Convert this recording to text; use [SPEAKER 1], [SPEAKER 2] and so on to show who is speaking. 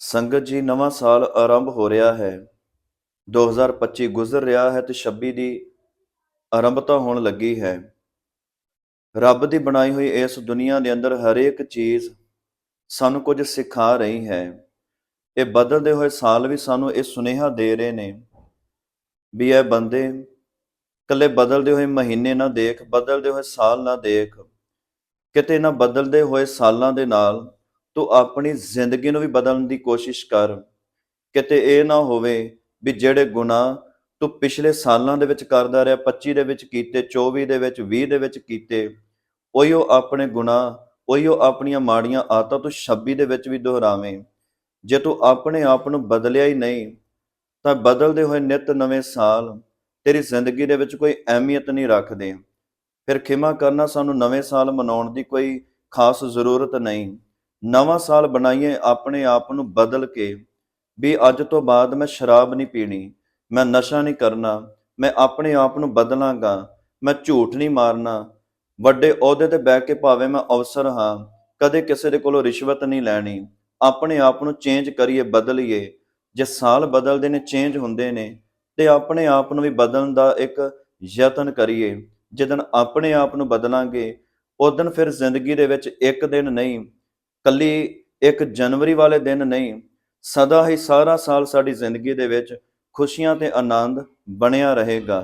[SPEAKER 1] ਸੰਗਤ ਜੀ, ਨਵਾਂ ਸਾਲ ਆਰੰਭ ਹੋ ਰਿਹਾ ਹੈ। 2025 ਗੁਜ਼ਰ ਰਿਹਾ ਹੈ ਤੇ 26 ਦੀ ਆਰੰਭਤਾ ਹੋਣ ਲੱਗੀ ਹੈ। ਰੱਬ ਦੀ ਬਣਾਈ ਹੋਈ ਇਸ ਦੁਨੀਆ ਦੇ ਅੰਦਰ ਹਰੇਕ ਚੀਜ਼ ਸਾਨੂੰ ਕੁਝ ਸਿਖਾ ਰਹੀ ਹੈ। ਇਹ ਬਦਲਦੇ ਹੋਏ ਸਾਲ ਵੀ ਸਾਨੂੰ ਇਹ ਸੁਨੇਹਾ ਦੇ ਰਹੇ ਨੇ ਵੀ ਇਹ ਬੰਦੇ ਕੱਲੇ ਬਦਲਦੇ ਹੋਏ ਮਹੀਨੇ ਨਾ ਦੇਖ, ਬਦਲਦੇ ਹੋਏ ਸਾਲ ਨਾ ਦੇਖ, ਕਿਤੇ ਨਾ ਬਦਲਦੇ ਹੋਏ ਸਾਲਾਂ ਦੇ ਨਾਲ ਤੂੰ ਆਪਣੀ ਜ਼ਿੰਦਗੀ ਨੂੰ ਵੀ ਬਦਲਣ ਦੀ ਕੋਸ਼ਿਸ਼ ਕਰ। ਕਿਤੇ ਇਹ ਨਾ ਹੋਵੇ ਵੀ ਜਿਹੜੇ ਗੁਨਾਹ ਤੂੰ ਪਿਛਲੇ ਸਾਲਾਂ ਦੇ ਵਿੱਚ ਕਰਦਾ ਰਿਹਾ 25 ਦੇ ਵਿੱਚ ਕੀਤੇ 24 ਦੇ ਵਿੱਚ 20 ਦੇ ਵਿੱਚ ਕੀਤੇ, ਉਹੀਓ ਆਪਣੇ ਗੁਨਾਹ, ਉਹੀਓ ਆਪਣੀਆਂ ਮਾੜੀਆਂ ਆਦਤਾਂ ਤੂੰ 26 ਦੇ ਵਿੱਚ ਵੀ ਦੁਹਰਾਵੇਂ। ਜੇ ਤੂੰ ਆਪਣੇ ਆਪ ਨੂੰ ਬਦਲਿਆ ਹੀ ਨਹੀਂ, ਤਾਂ ਬਦਲਦੇ ਹੋਏ ਨਿਤ ਨਵੇਂ ਸਾਲ ਤੇਰੀ ਜ਼ਿੰਦਗੀ ਦੇ ਵਿੱਚ ਕੋਈ ਅਹਿਮੀਅਤ ਨਹੀਂ ਰੱਖਦੇ। ਫਿਰ ਖਿਮਾ ਕਰਨਾ ਸਾਨੂੰ ਨਵੇਂ ਸਾਲ ਮਨਾਉਣ ਦੀ ਕੋਈ ਖਾਸ ਜ਼ਰੂਰਤ ਨਹੀਂ। ਨਵਾਂ ਸਾਲ ਬਣਾਈਏ ਆਪਣੇ ਆਪ ਨੂੰ ਬਦਲ ਕੇ, ਵੀ ਅੱਜ ਤੋਂ ਬਾਅਦ ਮੈਂ ਸ਼ਰਾਬ ਨਹੀਂ ਪੀਣੀ, ਮੈਂ ਨਸ਼ਾ ਨਹੀਂ ਕਰਨਾ, ਮੈਂ ਆਪਣੇ ਆਪ ਨੂੰ ਬਦਲਾਂਗਾ, ਮੈਂ ਝੂਠ ਨਹੀਂ ਮਾਰਨਾ। ਵੱਡੇ ਅਹੁਦੇ ਤੇ ਬਹਿ ਕੇ ਭਾਵੇਂ ਮੈਂ ਅਫਸਰ ਹਾਂ, ਕਦੇ ਕਿਸੇ ਦੇ ਕੋਲੋਂ ਰਿਸ਼ਵਤ ਨਹੀਂ ਲੈਣੀ। ਆਪਣੇ ਆਪ ਨੂੰ ਚੇਂਜ ਕਰੀਏ, ਬਦਲੀਏ। ਜੇ ਸਾਲ ਬਦਲਦੇ ਨੇ ਚੇਂਜ ਹੁੰਦੇ ਨੇ, ਤੇ ਆਪਣੇ ਆਪ ਨੂੰ ਵੀ ਬਦਲਣ ਦਾ ਇੱਕ ਯਤਨ ਕਰੀਏ। ਜਿੱਦਣ ਆਪਣੇ ਆਪ ਨੂੰ ਬਦਲਾਂਗੇ ਉਦੋਂ ਫਿਰ ਜ਼ਿੰਦਗੀ ਦੇ ਵਿੱਚ ਇੱਕ ਦਿਨ ਨਹੀਂ ਕੱਲੀ ਇੱਕ ਜਨਵਰੀ ਵਾਲੇ ਦਿਨ ਨਹੀਂ, ਸਦਾ ਹੀ ਸਾਰਾ ਸਾਲ ਸਾਡੀ ਜ਼ਿੰਦਗੀ ਦੇ ਵਿੱਚ ਖੁਸ਼ੀਆਂ ਤੇ ਆਨੰਦ ਬਣਿਆ ਰਹੇਗਾ।